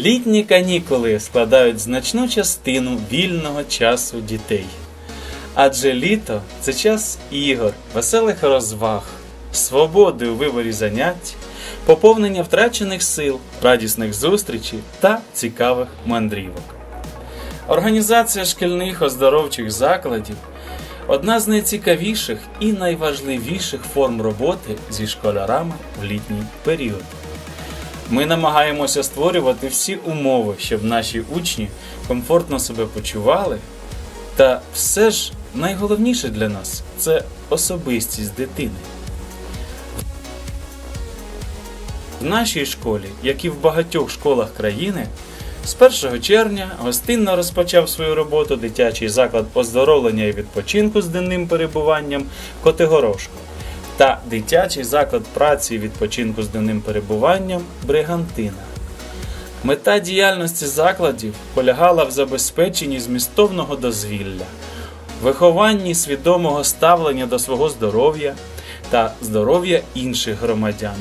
Літні канікули складають значну частину вільного часу дітей. Адже літо це час ігор, веселих розваг, свободи у виборі занять, поповнення втрачених сил, радісних зустрічей та цікавих мандрівок. Організація шкільних оздоровчих закладів одна з найцікавіших і найважливіших форм роботи зі школярами в літній період. Ми намагаємося створювати всі умови, щоб наші учні комфортно себе почували. Та все ж найголовніше для нас це особистість дитини. В нашій школі, як і в багатьох школах країни, з 1 червня гостинно розпочав свою роботу дитячий заклад оздоровлення і відпочинку з денним перебуванням Котигорошко та дитячий заклад праці і відпочинку з денним перебуванням Бригантина. Мета діяльності закладів полягала в забезпеченні змістовного дозвілля, вихованні свідомого ставлення до свого здоров'я та здоров'я інших громадян,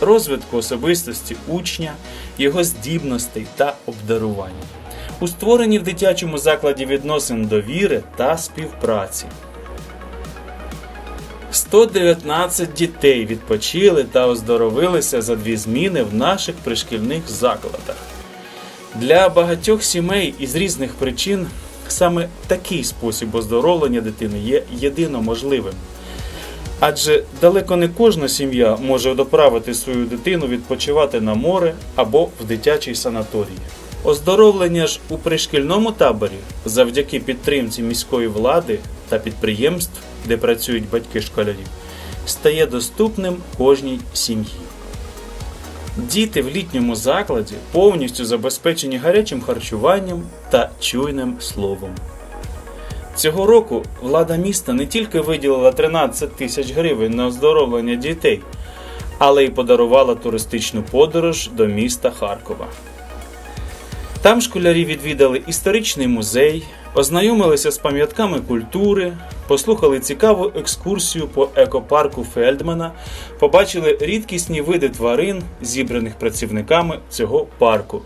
розвитку особистості учня, його здібностей та обдарувань, у створенні в дитячому закладі відносин довіри та співпраці. 119 дітей відпочили та оздоровилися за дві зміни в наших пришкільних закладах. Для багатьох сімей із різних причин саме такий спосіб оздоровлення дитини є єдино можливим. Адже далеко не кожна сім'я може доправити свою дитину відпочивати на море або в дитячій санаторії. Оздоровлення ж у пришкільному таборі завдяки підтримці міської влади та підприємств, де працюють батьки школярів, стає доступним кожній сім'ї. Діти в літньому закладі повністю забезпечені гарячим харчуванням та чуйним словом. Цього року влада міста не тільки виділила 13 тисяч гривень на оздоровлення дітей, але й подарувала туристичну подорож до міста Харкова. Там школярі відвідали історичний музей, ознайомилися з пам'ятками культури, послухали цікаву екскурсію по екопарку Фельдмана, побачили рідкісні види тварин, зібраних працівниками цього парку.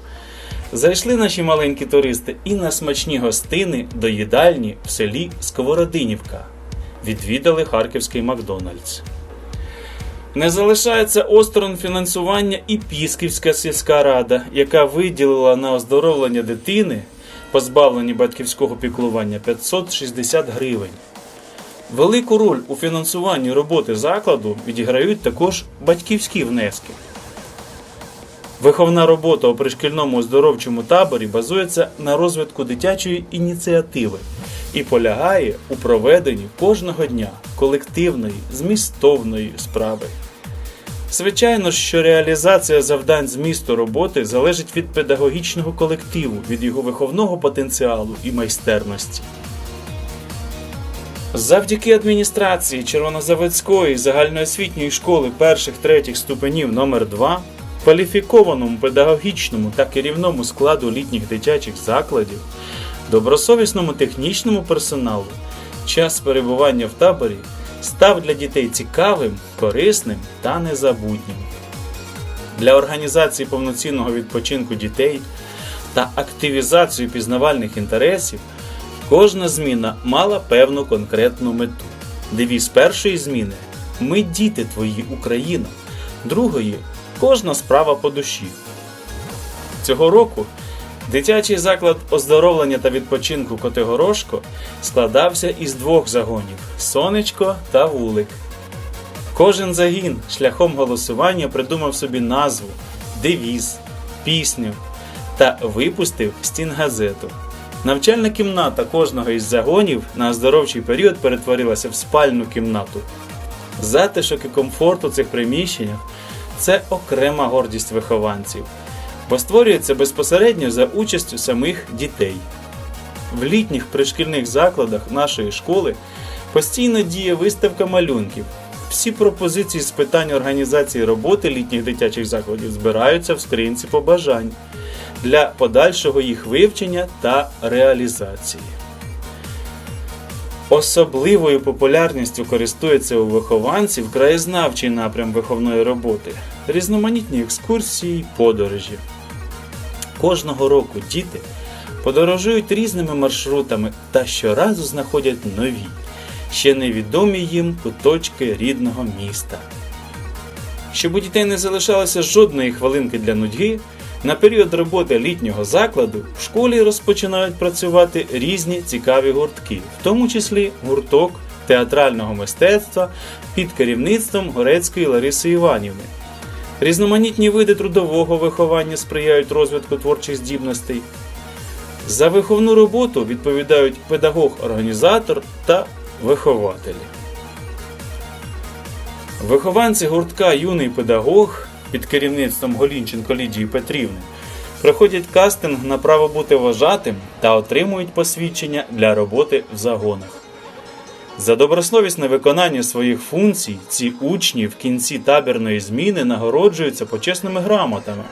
Зайшли наші маленькі туристи і на смачні гостини до їдальні в селі Сковородинівка. Відвідали харківський Макдональдс. Не залишається осторонь фінансування і Пісківська сільська рада, яка виділила на оздоровлення дитини, позбавлені батьківського піклування 560 гривень. Велику роль у фінансуванні роботи закладу відіграють також батьківські внески. Виховна робота у пришкільному оздоровчому таборі базується на розвитку дитячої ініціативи і полягає у проведенні кожного дня колективної, змістовної справи. Звичайно, що реалізація завдань змісту роботи залежить від педагогічного колективу, від його виховного потенціалу і майстерності. Завдяки адміністрації Червонозаводської загальноосвітньої школи перших-третіх ступенів номер 2 кваліфікованому педагогічному та керівному складу літніх дитячих закладів, добросовісному технічному персоналу, час перебування в таборі став для дітей цікавим, корисним та незабутнім. Для організації повноцінного відпочинку дітей та активізацію пізнавальних інтересів кожна зміна мала певну конкретну мету. Девіз першої зміни Ми діти твої, Україна, другої кожна справа по душі. Цього року дитячий заклад оздоровлення та відпочинку Котигорошко складався із двох загонів сонечко та вулик. Кожен загін шляхом голосування придумав собі назву, девіз, пісню та випустив стінгазету. Навчальна кімната кожного із загонів на оздоровчий період перетворилася в спальну кімнату. Затишок і комфорт у цих приміщеннях це окрема гордість вихованців, бо створюється безпосередньо за участю самих дітей. В літніх пришкільних закладах нашої школи постійно діє виставка малюнків. Всі пропозиції з питань організації роботи літніх дитячих закладів збираються в скринці побажань для подальшого їх вивчення та реалізації. Особливою популярністю користується у вихованців краєзнавчий напрям виховної роботи, різноманітні екскурсії, подорожі. Кожного року діти подорожують різними маршрутами та щоразу знаходять нові, ще невідомі їм куточки рідного міста. Щоб у дітей не залишалося жодної хвилинки для нудьги, на період роботи літнього закладу в школі розпочинають працювати різні цікаві гуртки, в тому числі гурток театрального мистецтва під керівництвом Горецької Лариси Іванівни. Різноманітні види трудового виховання сприяють розвитку творчих здібностей. За виховну роботу відповідають педагог-організатор та вихователі. Вихованці гуртка Юний педагог під керівництвом Голінченко Лідії Петрівни проходять кастинг на право бути вважатим та отримують посвідчення для роботи в загонах. За добросовісне виконання своїх функцій ці учні в кінці табірної зміни нагороджуються почесними грамотами.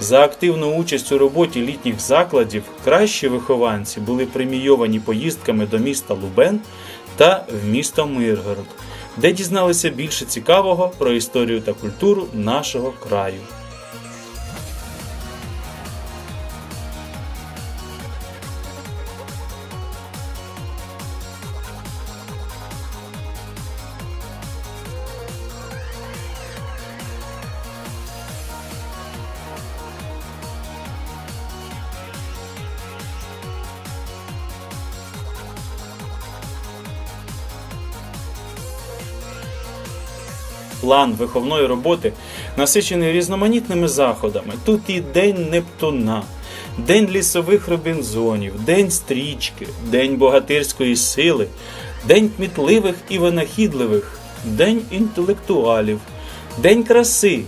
За активну участь у роботі літніх закладів кращі вихованці були премійовані поїздками до міста Лубен та в місто Миргород, де дізналися більше цікавого про історію та культуру нашого краю. План виховної роботи насичений різноманітними заходами. Тут і День Нептуна, День лісових робінзонів, День стрічки, День богатирської сили, День кмітливих і винахідливих, День інтелектуалів, День краси,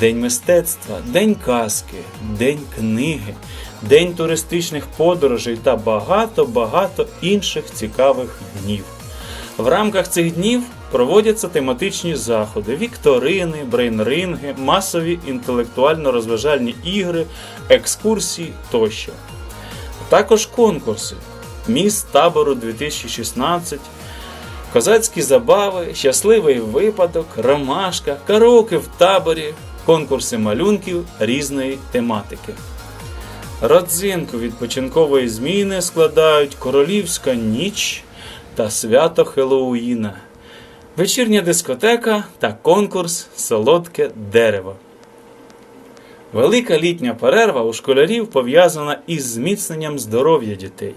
День мистецтва, День казки, День книги, День туристичних подорожей та багато-багато інших цікавих днів. В рамках цих днів проводяться тематичні заходи, вікторини, брейнринги, масові інтелектуально-розважальні ігри, екскурсії тощо. Також конкурси Міс табору 2016, козацькі забави, щасливий випадок, ромашка, караоке в таборі, конкурси малюнків різної тематики. Родзинку відпочинкової зміни складають Королівська ніч та свято Хеллоуіна, вечірня дискотека та конкурс Солодке дерево. Велика літня перерва у школярів пов'язана із зміцненням здоров'я дітей,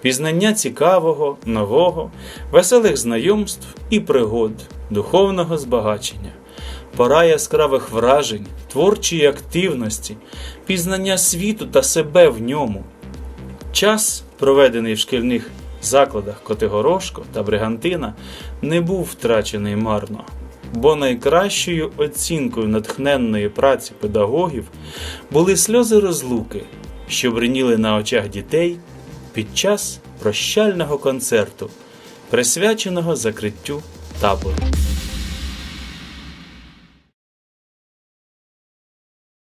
пізнання цікавого, нового, веселих знайомств і пригод, духовного збагачення, пора яскравих вражень, творчої активності, пізнання світу та себе в ньому. Час, проведений в шкільних закладах Котигорошко та Бригантина, не був втрачений марно, бо найкращою оцінкою натхненної праці педагогів були сльози розлуки, що бриніли на очах дітей під час прощального концерту, присвяченого закриттю табору.